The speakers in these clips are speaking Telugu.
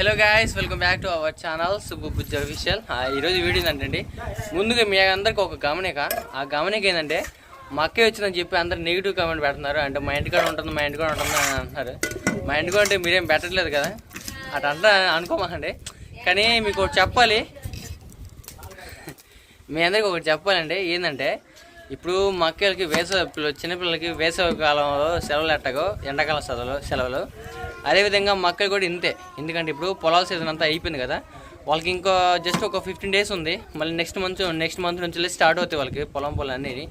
Hello guys welcome back to our channel Subbu Bujja official ఈరోజు వీడియో ఏంటంటే ముందుగా మీ అందరికి ఒక గమనిక. ఆ గమనిక ఏంటంటే మా అక్కే వచ్చిందని చెప్పి అందరు నెగిటివ్ కామెంట్ పెడుతున్నారు. అంటే మా ఇంటికాడ ఉంటుంది మా ఇంటికాడ ఉంటుంది అని అంటున్నారు. మా ఇంటికాడ అంటే మీరేం పెట్టట్లేదు కదా? అటు అంతా అనుకోమాకండి. కానీ మీకు ఒకటి చెప్పాలి. మీ అందరికి ఒకటి చెప్పాలండి ఏంటంటే ఇప్పుడు మా అక్కలకి వేసవి చిన్నపిల్లలకి వేసవి కాలంలో సెలవులు ఎట్టగో ఎండాకాలం సెలవులు సెలవులు. అదేవిధంగా మా అక్కలు కూడా ఇంతే. ఎందుకంటే ఇప్పుడు పొలాల సీజన్ అంతా అయిపోయింది కదా. వాళ్ళకి ఇంకో జస్ట్ ఒక ఫిఫ్టీన్ డేస్ ఉంది. మళ్ళీ నెక్స్ట్ మంత్ నెక్స్ట్ మంత్ నుంచి స్టార్ట్ అవుతాయి వాళ్ళకి పొలం పొలం అనేది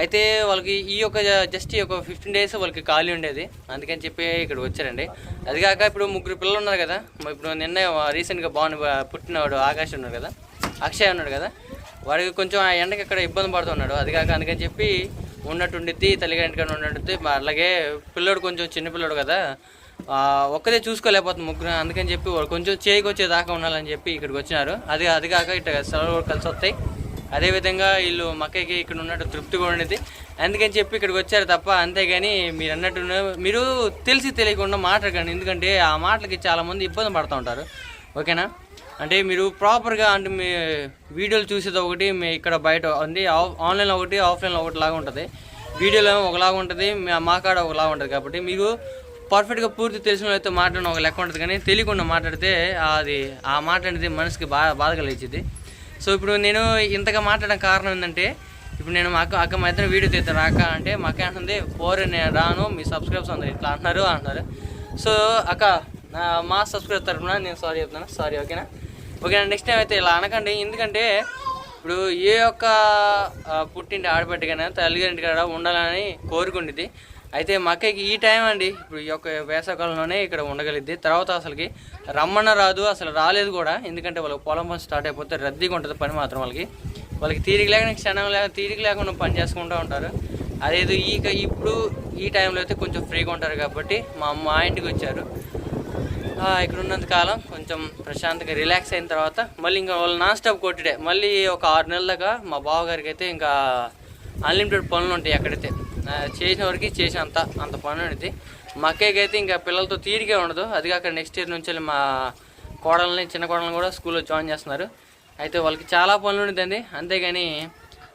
అయితే వాళ్ళకి ఈ యొక్క జస్ట్ ఈ యొక్క ఫిఫ్టీన్ డేస్ వాళ్ళకి ఖాళీ ఉండేది. అందుకని చెప్పి ఇక్కడ వచ్చారండి. అది కాక ఇప్పుడు ముగ్గురు పిల్లలు ఉన్నారు కదా. ఇప్పుడు నిన్న రీసెంట్గా బాగున్న పుట్టినవాడు ఆకాష్ ఉన్నారు కదా. అక్షయ్ ఉన్నాడు కదా. వాడికి కొంచెం ఆ ఎండకి ఇక్కడ ఇబ్బంది పడుతున్నాడు. అది కాక అందుకని చెప్పి ఉన్నట్టుండిద్ది తల్లిగంటికని ఉన్నట్టుంది అలాగే పిల్లోడు కొంచెం చిన్న పిల్లోడు కదా. ఒక్కదే చూసుకోలేకపోతుంది ముగ్గురు. అందుకని చెప్పి వాడు కొంచెం చేయికి వచ్చే దాకా ఉండాలని చెప్పి ఇక్కడికి వచ్చినారు. అది అది కాక ఇట్లా సెలవులు కలిసి వస్తాయి. అదేవిధంగా వీళ్ళు మక్కకి ఇక్కడ ఉన్నట్టు తృప్తిగా ఉండేది అందుకని చెప్పి ఇక్కడికి వచ్చారు తప్ప అంతేగాని మీరు అన్నట్టు మీరు తెలిసి తెలియకుండా మాట్లాడకండి. ఎందుకంటే ఆ మాటలకి చాలామంది ఇబ్బంది పడుతూ ఉంటారు. ఓకేనా? అంటే మీరు ప్రాపర్గా అంటే మీ వీడియోలు చూసేది ఒకటి మీ ఇక్కడ బయట ఉంది ఆఫ్- ఆన్లైన్లో ఒకటి ఆఫ్లైన్లో ఒకటి లాగా ఉంటుంది. వీడియోలో ఏమో ఒకలాగా ఉంటుంది మీ- మా కాడ ఒకలాగా ఉంటుంది కాబట్టి మీకు పర్ఫెక్ట్గా పూర్తి తెలిసిన వాళ్ళతో మాట్లాడడం ఒక లెక్క ఉంటుంది. కానీ తెలియకుండా మాట్లాడితే అది ఆ మాట అనేది మనసుకి బాధ బాధ కలిగించింది సో ఇప్పుడు నేను ఇంతగా మాట్లాడడం కారణం ఏంటంటే ఇప్పుడు నేను మా అక్క అక్క మా ఇద్దరు వీడియో తీస్తాను అక్క అంటే మా అక్క అంటుంది పోరే నేను రాను మీ సబ్స్క్రైబ్స్ అందరు ఇట్లా అంటున్నారు అంటున్నారు. సో అక్క నా మా సబ్స్క్రైబ్ తరఫున నేను సారీ చెప్తాను. సారీ ఓకేనా ఓకే నెక్స్ట్ టైం అయితే ఇలా అనకండి. ఎందుకంటే ఇప్పుడు ఏ ఒక్క పుట్టింటి ఆడబిడ్డకైనా తల్లిగారింటి కాడ ఉండాలని కోరుకుండిద్ది. అయితే మా అక్కకి ఈ టైం అండి ఇప్పుడు ఈ యొక్క వేసవకాలంలోనే ఇక్కడ ఉండగలిద్ది. తర్వాత అసలుకి రమ్మన్న రాదు అసలు రాలేదు కూడా. ఎందుకంటే వాళ్ళకి పొలం పని స్టార్ట్ అయిపోతే రద్దీగా ఉంటుంది పని మాత్రం వాళ్ళకి. వాళ్ళకి తీరిక లేక క్షణం లేక తీరిక లేకుండా పని చేసుకుంటూ ఉంటారు. అదేదో ఈ ఇప్పుడు ఈ టైంలో అయితే కొంచెం ఫ్రీగా ఉంటారు కాబట్టి మా అమ్మ ఇంటికి వచ్చారు. ఇక్కడ ఉన్నంత కాలం కొంచెం ప్రశాంతంగా రిలాక్స్ అయిన తర్వాత మళ్ళీ ఇంకా వాళ్ళు నాన్ స్టాప్ కొట్టిడే. మళ్ళీ ఒక ఆరు నెలల దాకా మా బావగారికి అయితే ఇంకా అన్లిమిటెడ్ పనులు ఉంటాయి ఎక్కడైతే. చేసిన వరకు చేసినంత అంత పని ఉంటుంది మా అక్కయ్యకి అయితే ఇంకా పిల్లలతో తీరికే ఉండదు. అది కాక నెక్స్ట్ ఇయర్ నుంచి మా కోడల్ని చిన్న కోడల్ని కూడా స్కూల్లో జాయిన్ చేస్తున్నారు. అయితే వాళ్ళకి చాలా పనులు ఉంటుందండి అంతేగాని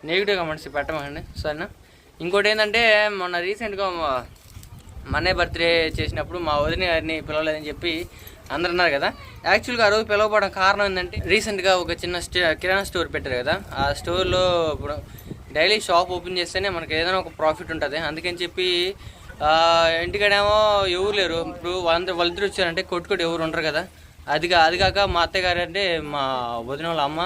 నెగిటివ్ కమెంట్స్ పెట్టమండి సరేనా? ఇంకోటి ఏంటంటే మొన్న రీసెంట్గా మన్నే బర్త్డే చేసినప్పుడు మా వదిన గారిని పిలవలేదని చెప్పి అందరు అన్నారు కదా. యాక్చువల్గా ఆ రోజు పిలవబడడం కారణం ఏంటంటే రీసెంట్గా ఒక చిన్న స్టే కిరాణా స్టోర్ పెట్టారు కదా. ఆ స్టోర్లో ఇప్పుడు డైలీ షాప్ ఓపెన్ చేస్తేనే మనకి ఏదైనా ఒక ప్రాఫిట్ ఉంటుంది. అందుకని చెప్పి ఇంటికాడేమో ఎవరు లేరు. ఇప్పుడు వాళ్ళందరూ వాళ్ళిద్దరు వచ్చారంటే కొట్టుకోటి ఎవరు ఉండరు కదా. అది అది కాక మా అత్తయ్య గారు అంటే మా వదిన వాళ్ళ అమ్మ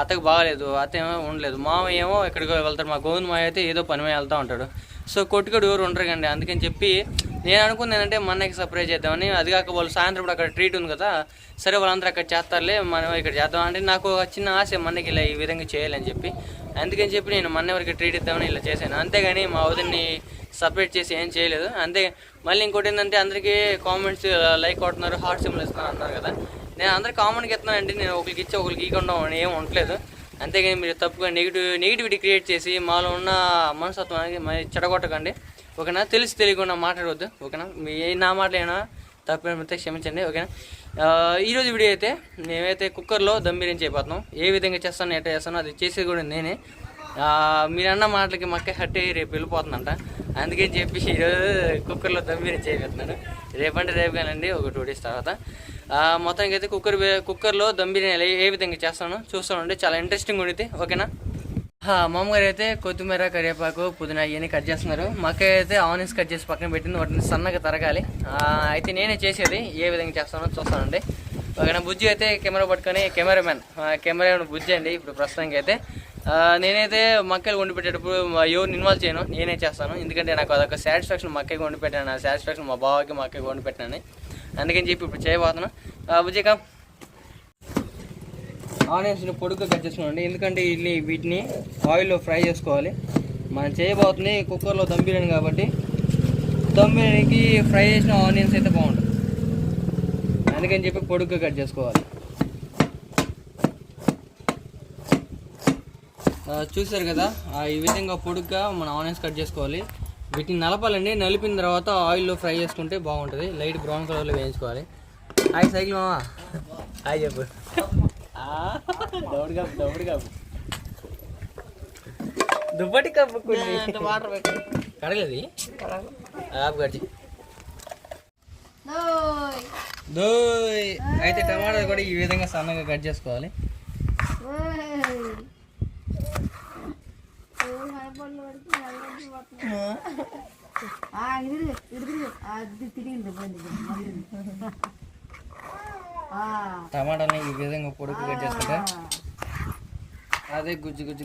అత్తకు బాగాలేదు అత్త ఏమో ఉండలేదు. మామ ఏమో ఎక్కడికో వెళ్తాడు. మా గోవింద్ మాయ అయితే ఏదో పని మీద వెళ్తూ ఉంటాడు. సో కొట్టుకోడు ఎవరు ఉండరు కండి. అందుకని చెప్పి నేను అనుకున్నానంటే మన్నకి సర్ప్రైజ్ చేద్దామని. అది కాక వాళ్ళు సాయంత్రం కూడా అక్కడ ట్రీట్ ఉంది కదా. సరే వాళ్ళందరూ అక్కడ చేస్తారులే మనం ఇక్కడ చేద్దాం అంటే నాకు ఒక చిన్న ఆశ మన్నకి ఇలా ఈ విధంగా చేయాలని చెప్పి. అందుకని చెప్పి నేను మొన్న వరకు ట్రీట్ ఇద్దామని ఇలా చేశాను. అంతేగాని మా వదిన్ని సపరేట్ చేసి ఏం చేయలేదు. అంతే మళ్ళీ ఇంకోటి ఏంటంటే అందరికీ కామెంట్స్ లైక్ కొడుతున్నారు హార్ట్ సింబల్ ఇస్తున్నారు అన్నారు కదా. నేను అందరికి కామెంట్కి ఇస్తున్నానండి. నేను ఒకరికి ఇచ్చి ఒకరికి ఇవ్వకుండా ఏం ఉండట్లేదు అంతేగాని మీరు తప్పుగా నెగిటివ్ నెగిటివిటీ క్రియేట్ చేసి మాలో ఉన్న మనస్తత్వానికి మరి చెడగొట్టకండి. ఓకేనా? తెలిసి తెలియకుండా మాట్లాడవద్దు. ఓకేనా? మీ ఏ నా మాటలైనా తప్పైతే క్షమించండి. ఓకేనా? ఈరోజు వీడియో అయితే మేమైతే కుక్కర్లో దమ్ బిర్యానీ చేయబోతున్నాం ఏ విధంగా చేస్తాను ఎట్లా చేస్తానో అది చేసేది కూడా నేనే. మీరు అన్న మాటలకి మక్క హట్టే రేపు వెళ్ళిపోతుందంట. అందుకని చెప్పి ఈరోజు కుక్కర్లో దమ్ బిర్యానీ చేయబోతున్నాను రేపంటే రేపు కానండి ఒక టూ డేస్ తర్వాత. మొత్తానికి అయితే కుక్కర్ కుక్కర్లో దమ్ బిర్యానీ ఏ విధంగా చేస్తానో చూస్తానండి చాలా ఇంట్రెస్టింగ్ ఉండిద్ది ఓకేనా? మామగారు అయితే కొత్తిమీర కరివేపాకు పుదీనా ఇవన్నీ కట్ చేస్తున్నారు. మా అయితే ఆనియన్స్ కట్ చేసి పక్కన పెట్టింది వాటిని సన్నగా తరగాలి. అయితే నేనే చేసేది ఏ విధంగా చేస్తానో చూస్తానండి. ఓకేనా బుజ్జి అయితే కెమెరా పట్టుకొని కెమెరామెన్. కెమెరా బుజ్జి అండి ఇప్పుడు ప్రస్తుతానికి అయితే నేనైతే మక్కలు వండి పెట్టేటప్పుడు ఎవరిని ఇన్వాల్వ్ చేయను నేనే చేస్తాను. ఎందుకంటే నాకు అదొక సాటిస్ఫాక్షన్ మక్కకి వండి పెట్టాను ఆ సాటిస్ఫాక్షన్ మా బావకి మా అక్కకి వండి పెట్టాను అందుకని చెప్పి ఇప్పుడు చేయబోతున్నాను. ఆ, బుజ్జి ఆనియన్స్ని పొడుగ్గా కట్ చేసుకోండి. ఎందుకంటే ఇడ్లీ వీటిని ఆయిల్లో ఫ్రై చేసుకోవాలి. మనం చేయబోతుంది కుక్కర్లో దమ్ బిర్యానీ కాబట్టి. దమ్ బిర్యానీకి ఫ్రై చేసిన ఆనియన్స్ అయితే బాగుంటుంది. అందుకని చెప్పి పొడుగ్గా కట్ చేసుకోవాలి. చూసారు కదా ఆ, ఈ విధంగా పొడుగ్గా మన ఆనియన్స్ కట్ చేసుకోవాలి. వీటిని నలపాలండి నలిపిన తర్వాత ఆయిల్లో ఫ్రై చేసుకుంటే బాగుంటుంది. లైట్ బ్రౌన్ కలర్లో వేయించుకోవాలి. హాయ్ సైకిల్ మామా. హాయ్ చెప్పు. దౌడు కప్పు దౌడు వాటర్ పెట్టి కడగది ఆపు గడిచి ఓయ్ దోయ్. అయితే టమాటా కూడా ఈ విధంగా సన్నగా కట్ చేసుకోవాలి. టమాటాని ఈ విధంగా పొడుగు కట్ చేసుకుంటే అదే గుజ్జు గుజ్జు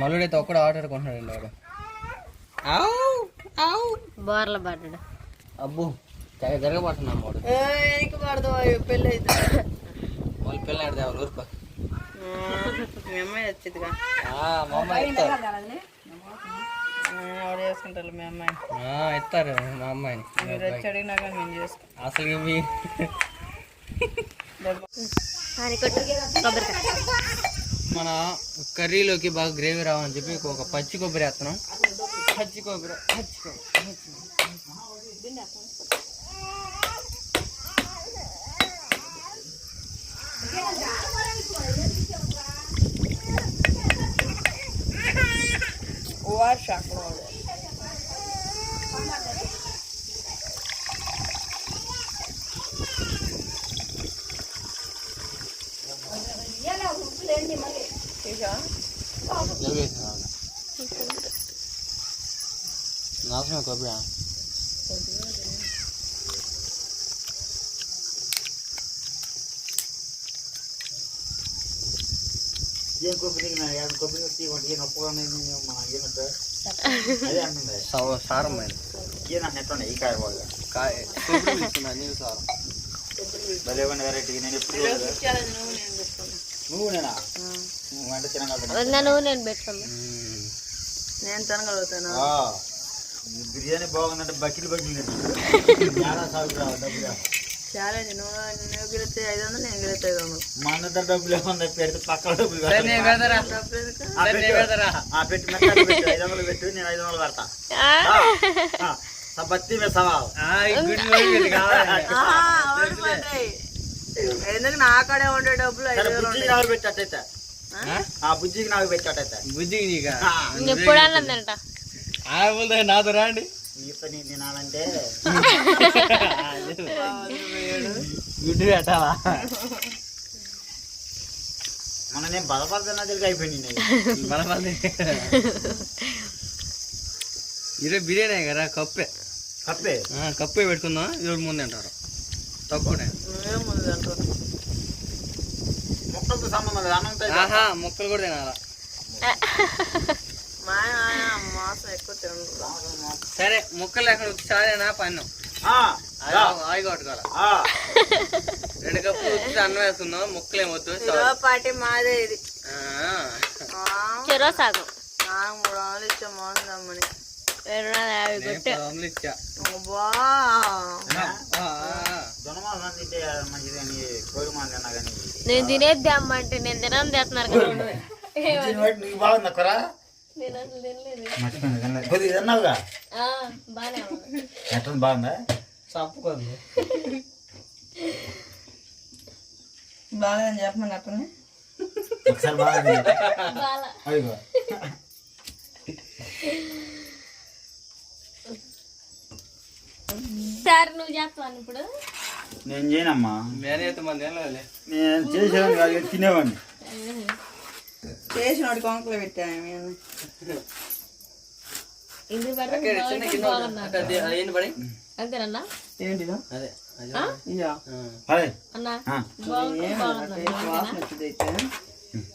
మల్లుడైతే ఒక్కడ ఆట ఆడుకుంటున్నాడు వాడు బోర్ల పడ్డాడు అబ్బో. వెనక్కి పడదు పెళ్ళి అయితే వాళ్ళ పిల్లలు ఆడితే ఎవరు ఊరుకో మీ అమ్మాయి వచ్చిందిగా. మా అమ్మాయి చేసుకుంటారు మీ అమ్మాయి ఆ, ఇస్తారు మా అమ్మాయిని. మీరు వచ్చి అడిగినాక మేము చేసుకుంటాం. అసలు ఇవి మన కర్రీలోకి బాగా గ్రేవీ రావాలని చెప్పి ఒక పచ్చి కొబ్బరి వేస్తున్నాం. పచ్చి కొబ్బరి పచ్చి కొబ్బరి పచ్చి కొబ్బరి. vou achar qual é. Não, não, não. Não, não, não. Não, não, não. Não, não, não. Não, não, não. ఏం కొబ్బరి యాభై కొబ్బరి తీయకుండా ఏ నొప్పగా మా ఏమంటే అదే సారం ఏ నాకు నెట్టండి ఈ కాయ వాళ్ళ కాయ నేను సారం వెరైటీ నువ్వు అంటే తినగలుగుతాను? నేను పెట్టుకున్నాను నేను తినగలుగుతాను? బిర్యానీ బాగుందంటే బకిలు బకిలు సాగు రావు డబ్బు రావు. ఛాలెంజ్ నువ్వు నువ్వు గెలిస్తే ఐదు వందలు నేను గెలిస్తే ఐదు వందలు. మా అన్న దగ్గర డబ్బులు ఏమన్నా పెడితే పక్కన డబ్బులు పెట్టు. ఐదు వందలు పెట్టు నేను ఐదు వందలు పెడతా ఆ, ఆ, బత్తి మీద సవాల్. ఎందుకు నా కాడే ఉండే డబ్బులు ఐదు పెట్టట్టయితే ఆ? ఆ బుజ్జికి నాకు పెట్టట్టయితే బుజ్జికి నీకా? ఆ, నాతో రాండి. నీతో నేను తినాలంటే గుడ్డు పెట్టాలా మన నేను బలపడుతున్నా తిరిగి అయిపోయింది బలపల్లి ఈరోజు బిర్యానీ కదా కప్పే. కప్పే? ఆ, కప్పే పెట్టుకుందాం ఇరవై ముందు అంటారు. తక్కువ. మొక్కలతో సంబంధం లేదు ఆహా ముక్కలు కూడా తినాలా? మా ఆయన మాసం ఎక్కువ తినరు సరే ముక్కలు ఎక్కడ చాలేనా పన్ను ఆయి కొట్టుకోవాలి ఆ, రెండు కప్పులు ఉత్తి అన్నం వేసుకుందాం ముక్కలు ఏమొద్దు పాటి మాదే ఇది. ఆ, చెరో సాగు. నాకు మూడు వందలు ఇచ్చా మోహన్ దమ్మని నేను పదములు ఇచ్చా అబ్బా. ఆ, దొనమాసం తింటే మంచిది కానీ కోడి మాసం తిన్నా కానీ. నేను తినేది అమ్మంటే నేను తినని తెస్తున్నారు కదా. మర్చిపోయింది తినలేదు. కొద్దిగా తిన్నావుగా ఎట్లా బాగుందా? చప్పుకుంది బాగానే చెప్పమని ఒకసారి బాగా తిను. అదిగో. సార్ నువ్వు చేస్తాను ఇప్పుడు? నేను చేయనమ్మా. నేనైతే మంది ఏం లేదులే. నేను చేసేవాడిని తినేవాడిని. చేసిన వాడి కొంకలు పెట్టాను నేను అంతేనన్నా? ఏంటిదో? అదే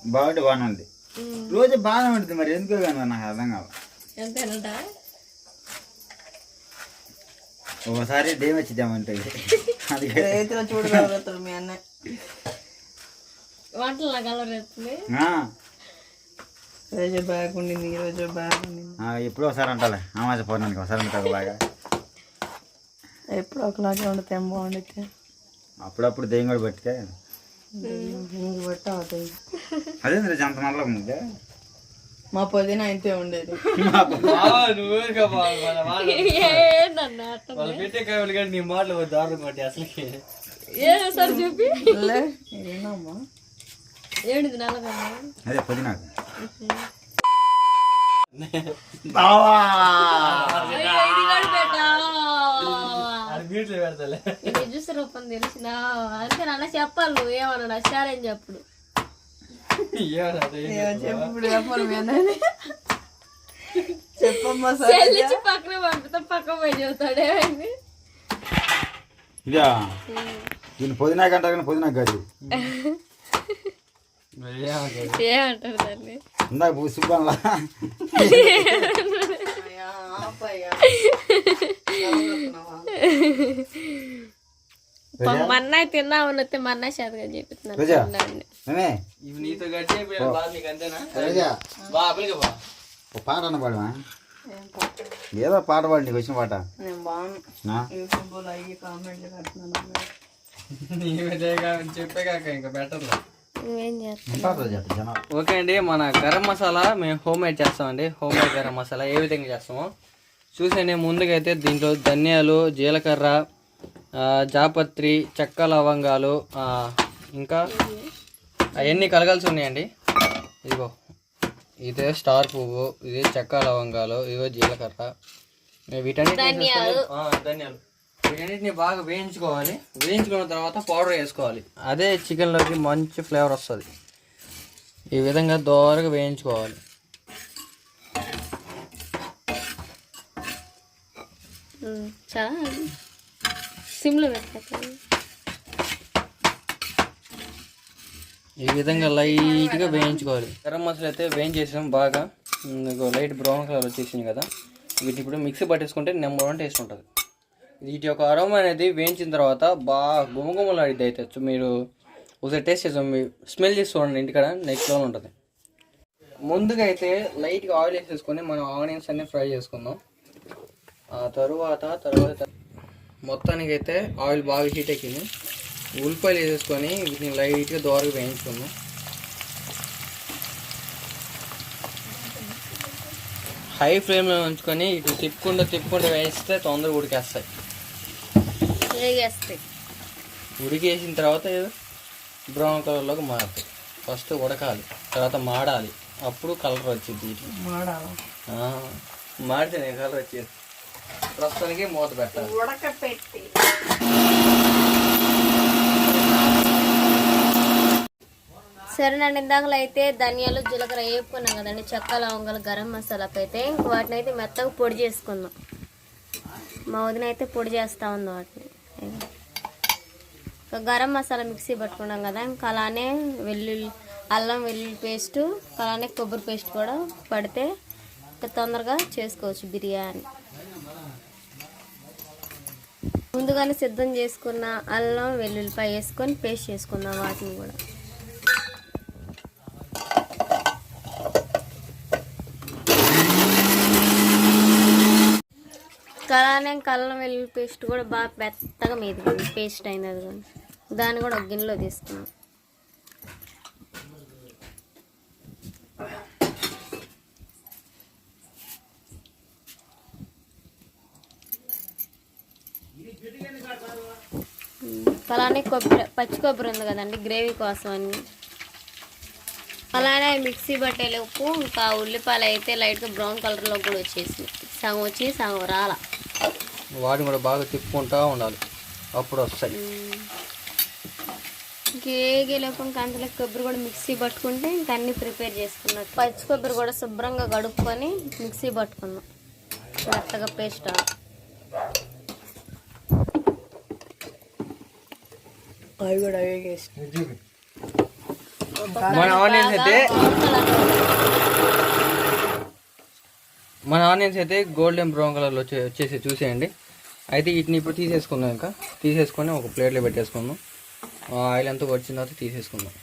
బాగుంటే బాగానే ఉంది రోజు బాగానే ఉంటుంది మరి ఎందుకో కానీ నాకు అర్థం కాదు అంతేనంట ఒకసారి డేమ్ వచ్చిద్దామంటే. అది రైతులు చూడగలుగుతారు మీ అన్న వంటలు రోజు బాగుండింది బాగుండింది. ఎప్పుడో ఒకసారి అంటాలే. అమాస పౌర్ణానికి ఒకసారి ఉంటుంది బాగా. ఎప్పుడు ఒకలాగే ఉండదు ఏం బాగుండితే అప్పుడప్పుడు దెయ్యం కూడా ఇంక అవుతాయి అదే? అంత నల్లగా ఉంది మా పుదీనా అయితే ఉండేది. నీ మాటలు దారుణం కొట్టి అసలుకి. ఏ సార్ చూపి. ఏనమ్మా నల్లగమ్మా అదే పుదీనా ఇది జ్యూస్ రూపం తెలిసిన. అంటే నాన్న చెప్పాలి నువ్వు ఏమన్నా నచ్చాలని చెప్పుడు చెప్పమ్మా పక్కన పంపితే పక్క పోయి చెబుతాడు ఏమైంది? ఇదా దీన్ని పుదీనా కంటారు కానీ పుదీనా కాదు ఏమంటారు దాన్ని? ఇందాక సుబ్బాన్లా మన్నా తిన్నా ఉన్నతే చేతగా పాడవా ఏదో పాట పాడి నీకు వచ్చిన పాట. నేను బాగున్నాను చెప్పే కాక ఇంకా బెటర్ ఓకే అండి మన గరం మసాలా మేము హోమ్ మేడ్ చేస్తామండి. హోమ్ మేడ్ గరం మసాలా ఏ విధంగా చేస్తామో చూసండి ముందుకైతే దీంట్లో ధనియాలు జీలకర్ర ఆ, జాపత్రి చెక్క లవంగాలు ఆ, ఇంకా అవన్నీ కలగాల్సి ఉన్నాయండి. ఇదిగో ఇదే స్టార్ పువ్వు ఇది చెక్క లవంగాలు ఇదిగో జీలకర్ర. వీటన్నిటిని ధనియాలు. వీటన్నిటిని బాగా వేయించుకోవాలి. వేయించుకున్న తర్వాత పౌడర్ వేసుకోవాలి. అదే చికెన్లోకి మంచి ఫ్లేవర్ వస్తుంది. ఈ విధంగా దోరగా వేయించుకోవాలి. ఉమ్, చాలా. సిమ్లో పెట్టాలి ఈ విధంగా లైట్గా వేయించుకోవాలి. గరం మసాలా అయితే వేయించేసాం బాగా. లైట్ బ్రౌన్ కలర్ వచ్చేసింది కదా. వీటిని ఇప్పుడు మిక్సీ పట్టేసుకుంటే నెంబర్ వన్ టేస్ట్ ఉంటుంది. వీటి యొక్క అరోమ అనేది వేయించిన తర్వాత బాగా గుమగుమలాడిద్ది అయితే మీరు ఒకసారి టేస్ట్ చేసాం మీ స్మెల్ చేసి చూడండి ఇంటికాడ నెక్స్ట్ లెవెల్ ఉంటుంది. ముందుగా అయితే లైట్గా ఆయిల్ వేసేసుకొని మనం ఆనియన్స్ అన్ని ఫ్రై చేసుకుందాం. ఆ తరువాత తర్వాత మొత్తానికి అయితే ఆయిల్ బాగా హీట్ ఎక్కింది. ఉల్లిపాయలు వేసేసుకొని వీటిని లైట్గా దోరగా వేయించుకుందాం. హై ఫ్లేమ్లో ఉంచుకొని ఇటు తిప్పుకుంటూ తిప్పుకుంటూ వేయిస్తే తొందరగా ఉడికేస్తాయి. వేగేస్తాయి ఉడికేసిన తర్వాత బ్రౌన్ కలర్లోకి మారుతాయి. ఫస్ట్ ఉడకాలి తర్వాత మాడాలి. అప్పుడు కలర్ వచ్చింది వీటికి మాడాలా? ఆ, మాడితేనే కలర్ వచ్చేది. ప్రస్తుతానికి మూత పెట్టాలి. ఉడకపెట్టి. సరేనండి ఇందాకలో అయితే ధనియాలు జీలకర్ర వేపుకున్నాం కదండి. చెక్క లవంగాలు గరం మసాలాకి అయితే వాటిని అయితే మెత్తగా పొడి చేసుకుందాం. మా వదిన అయితే పొడి చేస్తా ఉంది వాటిని. గరం మసాలా మిక్సీ పట్టుకున్నాం కదా ఇంకా అలానే వెల్లుల్లి అల్లం వెల్లుల్లి పేస్టు అలానే కొబ్బరి పేస్ట్ కూడా పడితే ఇంకా తొందరగా చేసుకోవచ్చు బిర్యానీ. ముందుగానే సిద్ధం చేసుకున్న అల్లం వెల్లుల్లిపాయ వేసుకొని పేస్ట్ చేసుకుందాం వాటిని కూడా. కలానే కల్లం వెల్లుల్లి పేస్ట్ కూడా బాగా మెత్తగా మీద పేస్ట్ అయింది అది కూడా దాన్ని కూడా ఒక గిన్నెలో తీసుకున్నాం. అలానే కొబ్బరి పచ్చి కొబ్బరి ఉంది కదండి గ్రేవీ కోసం అని అలానే మిక్సీ పట్టేలే ఉప్పు ఇంకా ఉల్లిపాయలు అయితే లైట్గా బ్రౌన్ కలర్లో కూడా వచ్చేసింది సగం వచ్చి సగం రాల. వాటిని కూడా బాగా తిప్పుకుంటూ ఉండాలి. అప్పుడు వస్తాయి. గేగేలోపు ఇంకా అంతలో కొబ్బరి కూడా మిక్సీ పట్టుకుంటే ఇంకా అన్ని ప్రిపేర్ చేసుకున్నట్టు. పచ్చి కొబ్బరి కూడా శుభ్రంగా కడుక్కొని మిక్సీ పట్టుకుందాం. మెత్తగా పేస్ట్ అవి కూడా వేగేసి మన ఆనియన్స్ అయితే మన ఆనియన్స్ అయితే గోల్డెన్ బ్రౌన్ కలర్లో వచ్చే వచ్చేసి చూసేయండి. అయితే వీటిని ఇప్పుడు తీసేసుకుందాం ఇంకా. తీసేసుకొని ఒక ప్లేట్లో పెట్టేసుకుందాం. ఆ ఆయిల్ అంతా వచ్చిన తర్వాత తీసేసుకుందాం.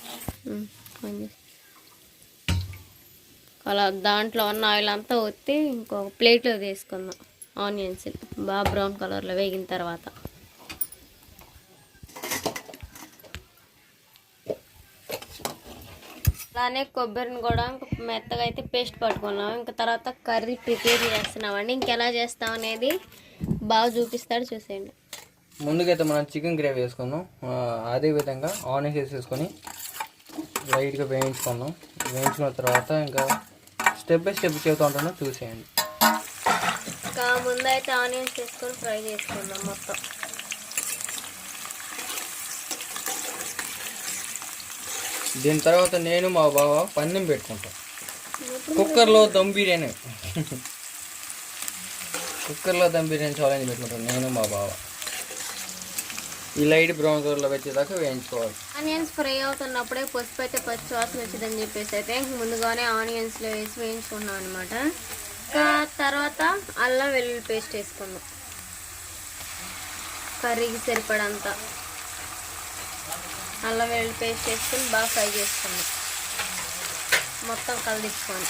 అలా దాంట్లో ఉన్న ఆయిల్ అంతా ఒత్తి ఇంకొక ప్లేట్లో తీసుకుందాం. ఆనియన్స్ బాగా బ్రౌన్ కలర్లో వేగిన తర్వాత. అలానే కొబ్బరిని కూడా ఇంక మెత్తగా అయితే పేస్ట్ పట్టుకున్నాం. ఇంకా తర్వాత కర్రీ ప్రిపేర్ చేస్తున్నామండి. ఇంకెలా చేస్తాం అనేది బాగా చూపిస్తాడు చూసేయండి. ముందుకైతే మనం చికెన్ గ్రేవీ వేసుకుందాం ఆ, అదే విధంగా ఆనియన్స్ వేసేసుకొని లైట్గా వేయించుకుందాం. వేయించుకున్న తర్వాత ఇంకా స్టెప్ బై స్టెప్ చెబుతూ ఉంటాను చూసేయండి. ఇంకా ముందైతే ఆనియన్స్ వేసుకొని ఫ్రై చేసుకుందాం మొత్తం. దీని తర్వాత నేను మా బావ పందెం పెట్టుకుంటాం. కుక్కర్లో దమ్ బిర్యానీ. కుక్కర్లో దమ్ బిర్యానీ ఛాలెంజ్ పెట్టుకుంటాం నేను మా బావ. ఈ లైట్ బ్రౌన్ కలర్లో వచ్చేదాకా వేయించుకోవాలి. ఆనియన్స్ ఫ్రై అవుతున్నప్పుడే పసుపు అయితే పచ్చి వాసన వచ్చిందని చెప్పేసి అయితే ముందుగానే ఆనియన్స్లో వేసి వేయించుకున్నాం అనమాట తర్వాత అల్లం వెల్లుల్లి పేస్ట్ వేసుకున్నాం కర్రీకి సరిపడంతా. అల్లం వెల్లుల్లి పేస్ట్ వేసుకొని బాగా ఫ్రై చేసుకోండి మొత్తం కలిదిప్పుకొని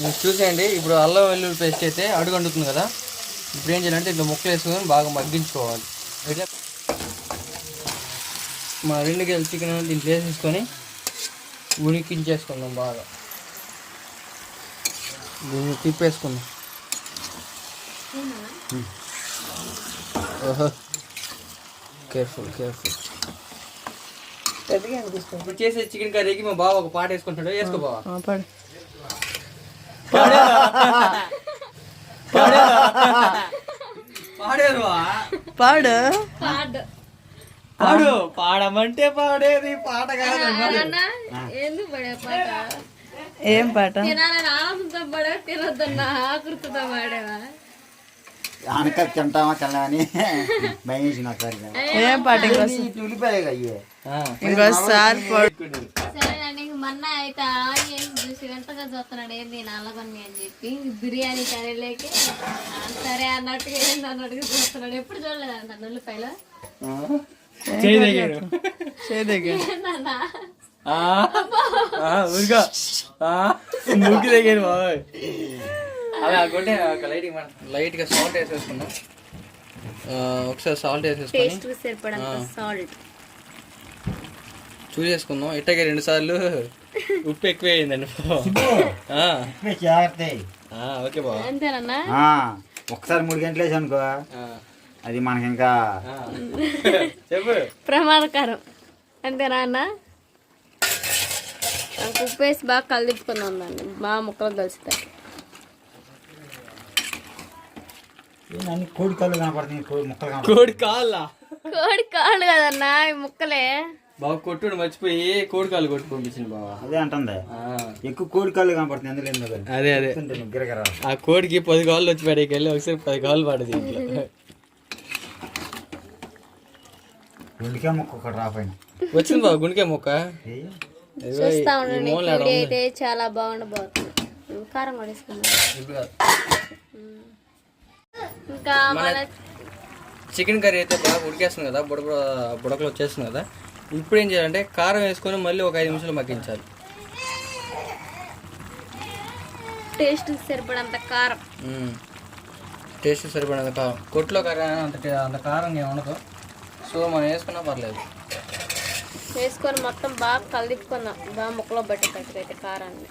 మీరు చూసేయండి ఇప్పుడు అల్లం వెల్లుల్లి పేస్ట్ అయితే అడుగు అంటుతుంది కదా. ఇప్పుడు ఏం చేయాలంటే ఇట్లా ముక్కలు వేసుకొని బాగా మగ్గించుకోవాలి. ఇట్లా మా రెండు కేజీల చికెన్ దీంట్లో వేసేసుకొని ఉడికించేసుకుందాం బాగా. దీన్ని తిప్పేసుకుందాం. కేర్ఫుల్ కేర్ఫుల్ ఇప్పుడు చేసే చికెన్ కర్రీకి మా బావ ఒక పాట వేసుకుంటాడు. వేసుకో బావ. పడు. పాడేరు. పాడు. పాడు. పాడు. పాడమంటే పాడేది పాట కాదు ఎందుకు పడే పాట? ఏం పాట? తినాలని ఆనందంతో పడే తినొద్దన్న ఆకృతితో పాడేవా? అనక తింటామా తినలేమని భయం వేసి నాకు. ఏం పాట ఉల్లిపాయగా అయ్యే. ఇంకోసారి మొన్న అయితే ఆనియన్స్ చూసి వెంటగా చూస్తున్నాడు ఏంది నల్లగొన్ని అని చెప్పి బిర్యానీ కర్రీలోకి సరే అన్నట్టుగా ఏంది అన్నట్టుగా చూస్తున్నాడు. ఎప్పుడు చూడలేదంట ఉల్లిపాయలు? చేదగ్గ ఏందన్నా? ఊరుగా ముగ్గు దగ్గర బాబాయ్. అలా కొట్టే ఒక లైట్ లైట్గా సాల్ట్ వేసేసుకున్నాం ఆ, ఒకసారి సాల్ట్ వేసేసుకొని సాల్ట్ చూసేసుకుందాం. ఇట్టగే రెండు సార్లు ఉప్పు ఎక్కువ అయిందండి ఓకే బాబా. అంతేనన్నా? ఒకసారి మూడు గంటలు వేసి అనుకో అది మనకి ఇంకా. చెప్పు. ప్రమాదకరం. అంతేనా అన్న? ఉప్పు వేసి బాగా కలిదిప్పుకుందాం దాన్ని బాగా ముక్కలు కలుస్తాయి అన్ని కోడి కళ్ళు కనపడుతుంది కోడి ముక్కలు కనపడుతుంది కోడి కాళ్ళ? కోడి కాళ్ళు కదన్నా ఈ ముక్కలే. బాబు కొట్టుడు మర్చిపోయి కోడి కాళ్ళు కొట్టు పంపించింది బాబా అదే అంటుంది. ఆ, ఎక్కువ కోడి కళ్ళు కనపడుతుంది ఎందుకు అదే అదే. గిరగరా ఆ కోడికి పది కాళ్ళు వచ్చి పడేకి వెళ్ళి ఒకసారి పది కాళ్ళు పడదు ఇంట్లో ముక్క ఒకటి రాపోయిన వచ్చింది బాబు గుండెకే మొక్క? చూస్తా ఉండండి వీడియో. అయితే చాలా బాగుండబోతుంది. కారం కూడా. ఇంకా మన చికెన్ కర్రీ అయితే బాగా ఉడికేస్తుంది కదా బుడ బుడకలు వచ్చేస్తుంది కదా. ఇప్పుడు ఏం చేయాలంటే కారం వేసుకొని మళ్ళీ ఒక ఐదు నిమిషాలు మగ్గించాలి. టేస్ట్ సరిపడంత కారం. టేస్ట్ సరిపడినంత కారం. కొట్లో కర్రీ అయినా అంత అంత కారం ఏమి ఉండదు. సో మనం వేసుకున్నా పర్లేదు. వేసుకొని మొత్తం బాగా కలిపుకుందాం. బాగా ముక్కలో పట్టేటట్టుగా అయితే కారాన్ని.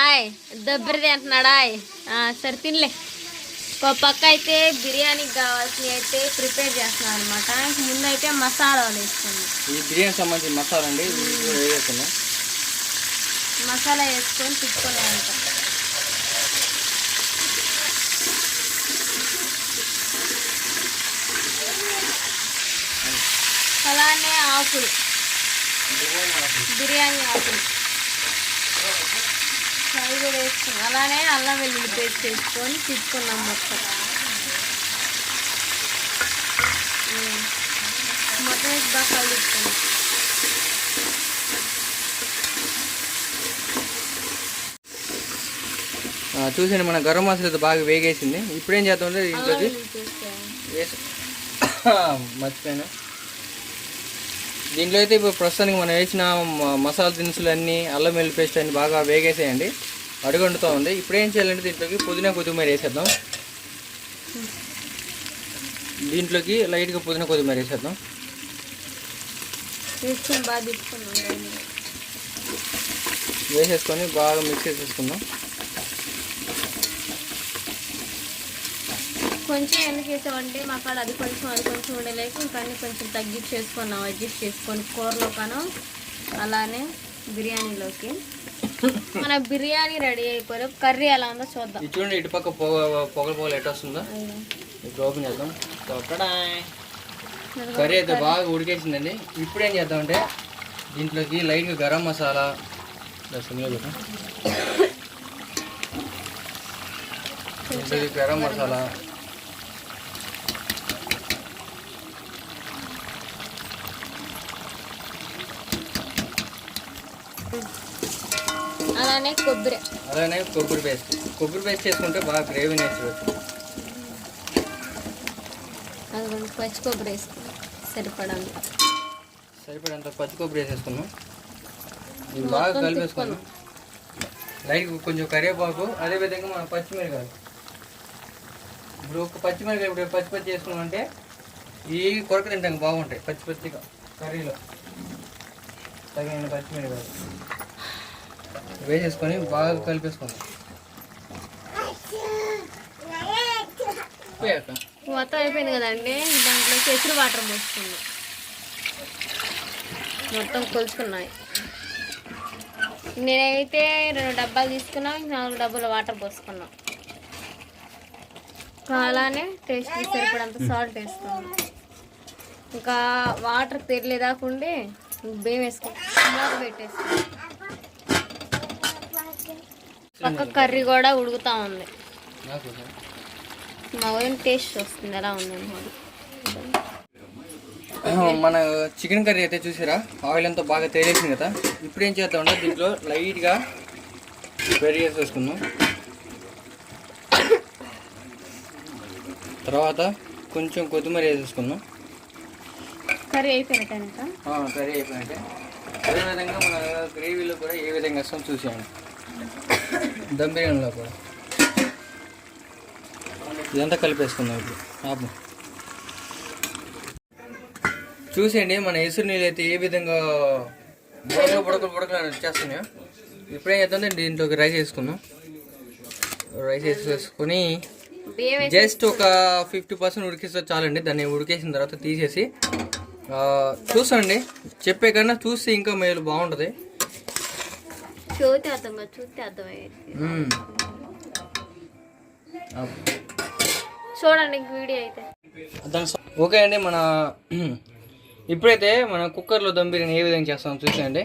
ఆయ్ దబ్బరిది అంటున్నాడా ఆయ్? సరే తినలే. ఒక పక్క అయితే బిర్యానీకి కావాల్సినవి అయితే ప్రిపేర్ చేస్తున్నాం అనమాట ముందు అయితే మసాలాలు వేసుకున్నాం ఈ బిర్యానీ సంబంధించిన మసాలా అండి వేసుకున్నాం మసాలా వేసుకొని తిప్పుకొని అంట అలానే ఆకులు. బిర్యానీ ఆకులు. అవి కూడా వేసుకున్నాం. అలానే అల్లం వెల్లుల్లి పేస్ట్ వేసుకొని తిప్పుకున్నాం మొత్తం. మొత్తం వేసి బాగా కలుపుకున్నాం చూసాను మన గరం మసాలా బాగా వేగేసింది. ఇప్పుడు అల్లం ఇంట్లోకి వేసి మర్చిపోయాను. దీంట్లో అయితే ఇప్పుడు ప్రస్తుతానికి మనం వేసిన మసాలా దినుసులు అన్నీ అల్లం వెల్లుల్లి పేస్ట్ అన్ని బాగా వేగేసేయండి. అడుగంటుతూ ఉంది. ఇప్పుడు ఏం చేయాలంటే దీంట్లోకి పుదీనా కొత్తిమీర వేసేద్దాం. దీంట్లోకి లైట్గా పుదీనా కొద్దిమీర వేసేద్దాం. వేసేసుకొని బాగా మిక్స్ చేసేసుకుందాం. కొంచెం ఎందుకు వేసామంటే మా కాడ అది కొంచెం అది కొంచెం ఉండలేక ఇంకా అన్ని కొంచెం తగ్గించేసుకున్నాం అడ్జస్ట్ చేసుకొని కూరలో కాను అలానే బిర్యానీలోకి. మన బిర్యానీ రెడీ అయిపోయి కర్రీ ఎలా ఉందో చూద్దాం. చూడండి ఇటు పక్క పొగ పొగల పొగలు ఎట్ట వస్తుందో. ఇప్పుడు ఓపెన్ చేద్దాం. కర్రీ అయితే బాగా ఉడికేసిందండి. ఇప్పుడు ఏం చేద్దామంటే దీంట్లోకి లైట్గా గరం మసాలా. దీంట్లోకి గరం మసాలా. అలానే కొబ్బరి. అలానే కొబ్బరి పేస్ట్. కొబ్బరి పేస్ట్ చేసుకుంటే బాగా గ్రేవీ నేచర్ అది కొంచెం పచ్చి కొబ్బరి వేసుకున్నాం. సరిపడాలి సరిపడేంత పచ్చి కొబ్బరి వేసేసుకున్నాం. ఇది బాగా కలిపేసుకున్నాం. లైట్ కొంచెం కరివేపాకు అదేవిధంగా మన పచ్చిమిరకాయలు. ఇప్పుడు ఒక పచ్చిమిరకాయ ఇప్పుడు పచ్చి పచ్చి చేసుకున్నాం అంటే ఈ కొరక తింటాం బాగుంటాయి పచ్చి పచ్చిగా కర్రీలో. తగిన పచ్చిమిరకాయలు వేసేసుకొని బాగా కలిపేసుకుందాం మొత్తం అయిపోయింది కదండి దాంట్లో ఎసురు వాటర్ పోసుకున్నాం మొత్తం కొలుచుకున్నాయి. నేనైతే రెండు డబ్బాలు తీసుకున్నా నాలుగు డబ్బాల వాటర్ పోసుకున్నాం. అలానే టేస్ట్ సరిపడంత సాల్ట్ వేసుకున్నాం. ఇంకా వాటర్ తెరలేదాకుండే బియ్యం వేసుకో. మూత పక్క కర్రీ కూడా ఉడుకుతా ఉంది. మా వదిన టేస్ట్ వస్తుంది ఎలా ఉంది మన చికెన్ కర్రీ అయితే చూసారా? ఆయిల్ అంతా బాగా తేలేసింది కదా. ఇప్పుడు ఏం ఉంటే దీంట్లో లైట్గా వేడి చేసి వేసుకుందాం తర్వాత కొంచెం కొత్తిమీర వేసేసుకుందాం. కర్రీ అయిపోయినట్టు ఇంకా ఆ, కర్రీ అయిపోయినట్టే. అదేవిధంగా మన గ్రేవీలో కూడా ఏ విధంగా వస్తాం చూసాము దమ్ బిర్యానీలో కూడా. ఇదంతా కలిపేసుకుందాం ఇప్పుడు. ఆపు. చూసేయండి మన ఎసురు నీళ్ళు అయితే ఏ విధంగా బుడకలు బుడకలు బుడకలు వచ్చేస్తున్నాయో. ఇప్పుడేం చేద్దాం దీంట్లోకి రైస్ వేసుకుందాం. రైస్ వేసేసుకొని బియ్యం వేసి జస్ట్ ఒక ఫిఫ్టీ పర్సెంట్ ఉడికిస్తే చాలండి. దాన్ని ఉడికేసిన తర్వాత తీసేసి చూసండి. చెప్పే కన్నా చూస్తే ఇంకా మేలు బాగుంటుంది. చూడండి వీడియో అయితే. ఓకే అండి మన ఇప్పుడైతే మన కుక్కర్లో దమ్ బిర్యానీ ఏ విధంగా చేస్తాం చూసేయండి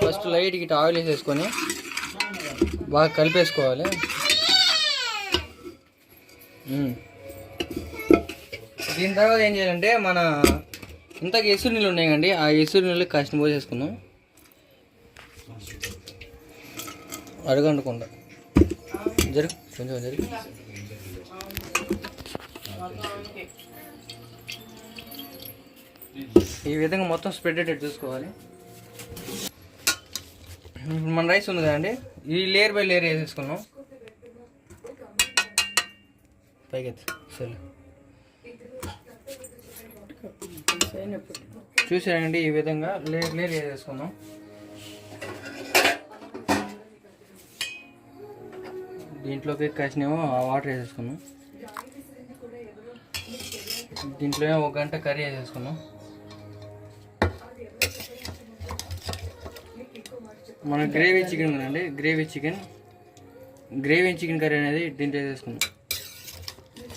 ఫస్ట్ లైట్ గిట్ట ఆయిల్ వేసేసుకొని బాగా కలిపేసుకోవాలి. దీని తర్వాత ఏం చేయాలంటే మన ఇంతకు ఎసురు నీళ్ళు ఉన్నాయండి. ఆ ఎసురు నీళ్ళు కాసిన పోసేసుకుందాం అడగండకుండా జరుగు కొంచెం జరుగు. ఈ విధంగా మొత్తం స్ప్రెడ్ అయ్యేటట్టు చూసుకోవాలి. మన రైస్ ఉంది కదండి. ఈ లేయర్ బై లేయర్ వేసేసుకున్నాం పైకి సరే చూసారండి ఈ విధంగా లేర్ లేర్ వేసేసుకున్నాం దీంట్లోకి కాసినేమో ఆ వాటర్ వేసేసుకున్నాం దీంట్లో ఏమో ఒక గంట కర్రీ వేసేసుకున్నాం మన గ్రేవీ చికెన్ అండి gravy chicken. Gravy chicken curry అనేది దీంట్లో వేసేసుకున్నాం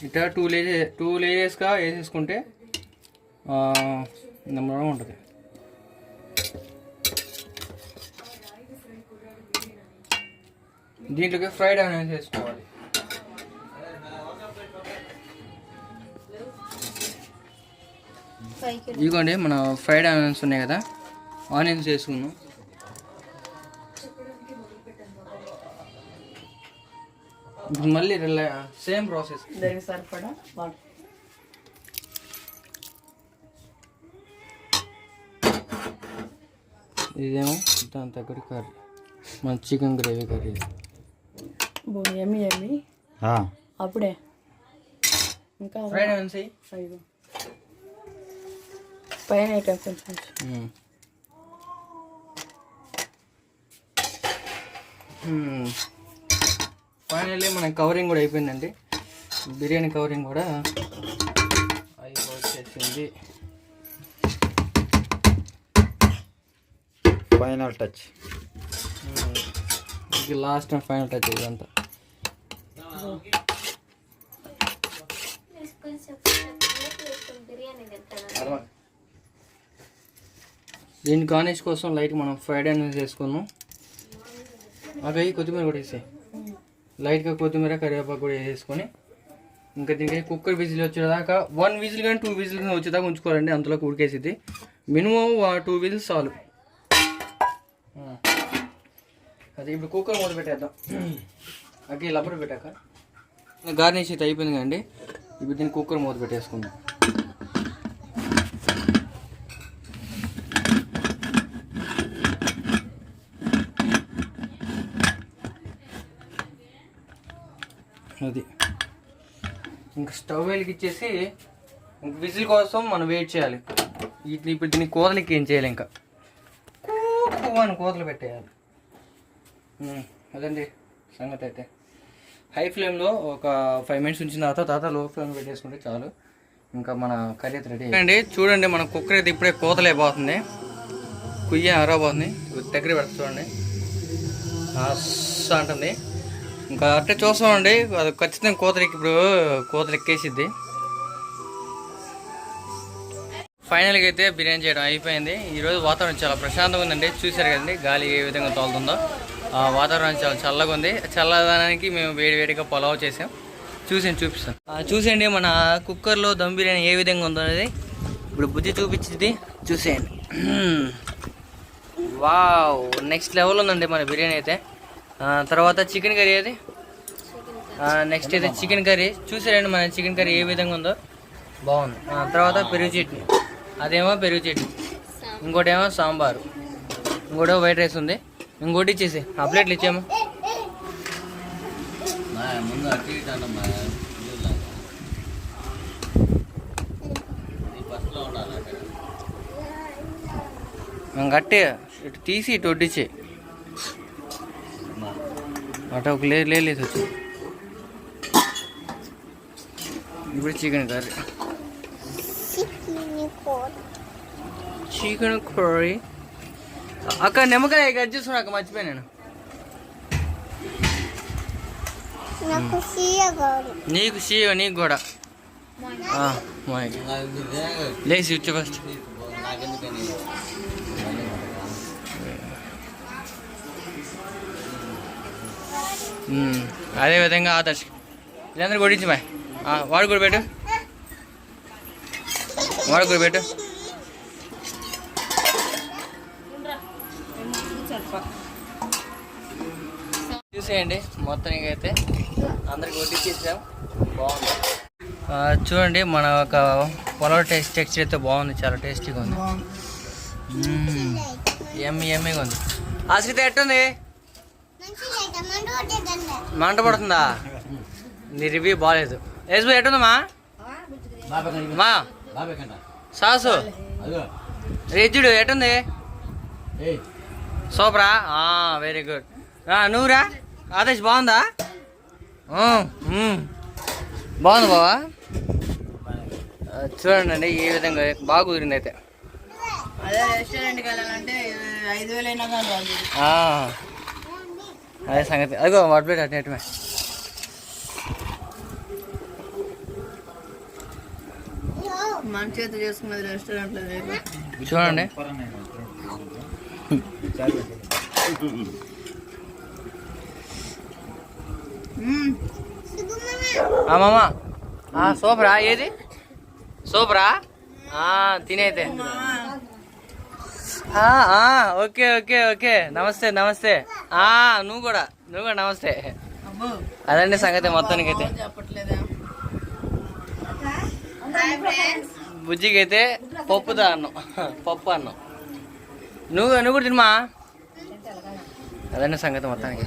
ఇట్లా టూ లేయర్ టూ లేజెస్గా వేసేసుకుంటే నెంబర్ ఉంటుంది. దీంట్లోకి ఫ్రైడ్ ఆనియన్స్ చేసుకోవాలి ఇదిగోండి మన ఫ్రైడ్ ఆనియన్స్ ఉన్నాయి కదా ఆనియన్స్ వేసుకున్నాం ఇప్పుడు మళ్ళీ సేమ్ ప్రాసెస్. సరిపడా ఇదేమో దాని తగ్గట్టు కర్రీ. మన చికెన్ గ్రేవీ కర్రీ. ఎమ్మి ఎమ్మి అప్పుడే. ఇంకా పైన ఐటమ్ కొంచెం. ఫైనల్లీ మన కవరింగ్ కూడా అయిపోయిందండి. బిర్యానీ కవరింగ్ కూడా అయిపోయింది ఫైనల్ టచ్. ఇది లాస్ట్ అండ్ ఫైనల్ టచ్ ఇదంతా. దీని గార్నిష్ కోసం లైట్ మనం ఫ్రైడ్ ఆనియన్స్ వేసుకున్నాం అవి కొత్తిమీర కూడా వేసాయి. లైట్గా కొత్తిమీర కరివేపాకు కూడా వేసుకొని ఇంకా దీనికి కుక్కర్ విజిల్ వచ్చేదాకా వన్ విజిల్ కానీ టూ విజిల్ కానీ వచ్చేదాకా ఉంచుకోవాలండి అందులో ఉడికేసిద్ది. మినిమం టూ విజిల్స్ చాలు. అదే ఇప్పుడు కుక్కర్ మూత పెట్టేద్దాం. అక్కడ లబ్బర్ పెట్టాక. గార్నిష్ అయితే అయిపోయింది కదండి. ఇప్పుడు దీన్ని కుక్కర్ మూత పెట్టేసుకుందాం. అది. ఇంకా స్టవ్ వెలిగించేసి ఇంక విజిల్ కోసం మనం వెయిట్ చేయాలి. ఇప్పుడు దీన్ని కూతలకి ఏం చేయాలి ఇంకా? అని కూతలు పెట్టేయాలి. అదండి సంగతి అయితే. హై ఫ్లేమ్లో ఒక ఫైవ్ మినిట్స్ ఉంచిన తర్వాత తర్వాత లో ఫ్లేమ్ పెట్టేసుకుంటే చాలు. ఇంకా మన కర్రీ అయితే రెడీ అండి చూడండి మన కుక్కర్ అయితే ఇప్పుడే కూతలు అయిపోతుంది కుయ్య అరవబోతుంది. దగ్గర పెడతా చూడండి. అంటుంది. ఇంకా అట్టే చూస్తామండి. అది ఖచ్చితంగా కూతలకి ఇప్పుడు కూతలు ఎక్కేసిద్ది. ఫైనల్గా అయితే బిర్యానీ చేయడం అయిపోయింది. ఈరోజు వాతావరణం చాలా ప్రశాంతంగా ఉందండి. చూశారు కదండి గాలి ఏ విధంగా తోలుతుందో. ఆ వాతావరణం చాలా చల్లగా ఉంది. చల్లదనానికి మేము వేడి వేడిగా పొలావ్ చేసాం. చూసాను చూపిస్తాను. ఆ, చూసేయండి మన కుక్కర్లో దమ్ బిర్యానీ ఏ విధంగా ఉందో అనేది. ఇప్పుడు బుజ్జి చూపించింది. చూసేయండి. వావ్ నెక్స్ట్ లెవెల్ ఉందండి మన బిర్యానీ అయితే. తర్వాత చికెన్ కర్రీ అది నెక్స్ట్ అయితే చికెన్ కర్రీ. చూసారండి మన చికెన్ కర్రీ ఏ విధంగా ఉందో. బాగుంది. తర్వాత పెరుగు చట్నీ. అదేమో పెరుగు చెట్టు ఇంకోటి ఏమో సాంబారు. ఇంకోటి వైట్ రైస్ ఉంది. ఇంకోటి ఇచ్చేసి ఆ ప్లేట్లు ఇచ్చేమో ఇటు గట్టి ఇటు తీసి ఇటు వడ్డించి అటు ఒక లేదు లేదు లేదు వచ్చి ఇప్పుడు చికెన్ కర్రీ. చికెన్ కర్రీ అక్క నిమ్మకాయ కట్ చేసుకున్నా అక్క మర్చిపోయాను నేను నాకు సీయగా నీకు సీవ నీకు కూడా ఆ, మాయకి. లేచి ఇచ్చు ఫస్ట్ నాకెందుకని మ్మ్. అదే విధంగా ఆదర్శ్ వీళ్ళందరూ కొట్టించి బాయ్ వాడు కూడా పెట్టు కూడా పెట్టు చూసేయండి మొత్తానికి అయితే అందరికి కొట్టించేసాం బాగుంది. చూడండి మన ఒక పొలం టేస్ట్ టెక్స్చర్ అయితే బాగుంది చాలా టేస్టీగా ఉంది. ఎమ్మి ఎమ్మిగా ఉంది. ఆశ్రిత ఎట్టుంది? మంట పడుతుందా? నీ రివ్యూ బాగాలేదు యశ్వ ఎట్టుందమ్మా? మా. సాసు. రెజ్జుడు ఎట్టుంది ఏయ్. సూపరా? వెరీ గుడ్ నువ్వురా ఆదేశ్ బాగుందా. బాగుంది బావా? చూడండి ఈ విధంగా బాగా కుదిరింది అయితే. అదే సంగతి. అదిగో వాటి ప్లేట్ అటు మన చేతి చేసుకున్నది రెస్టారెంట్లో లేదు. చూడండి. మ్మ్. సూపరా ఏది? సూపరా తినైతే. Okay okay okay. నమస్తే నమస్తే. ఆ నువ్వు కూడా నువ్వు కూడా నమస్తే. అదండి సంగతి మొత్తానికి అయితే చెప్పట్లేదా? బుజ్జికి అయితే పప్పుదా అన్నం పప్పు అన్నం. నువ్వు నువ్వు కూడా తినమా? అదన్న సంగతి మొత్తానికి.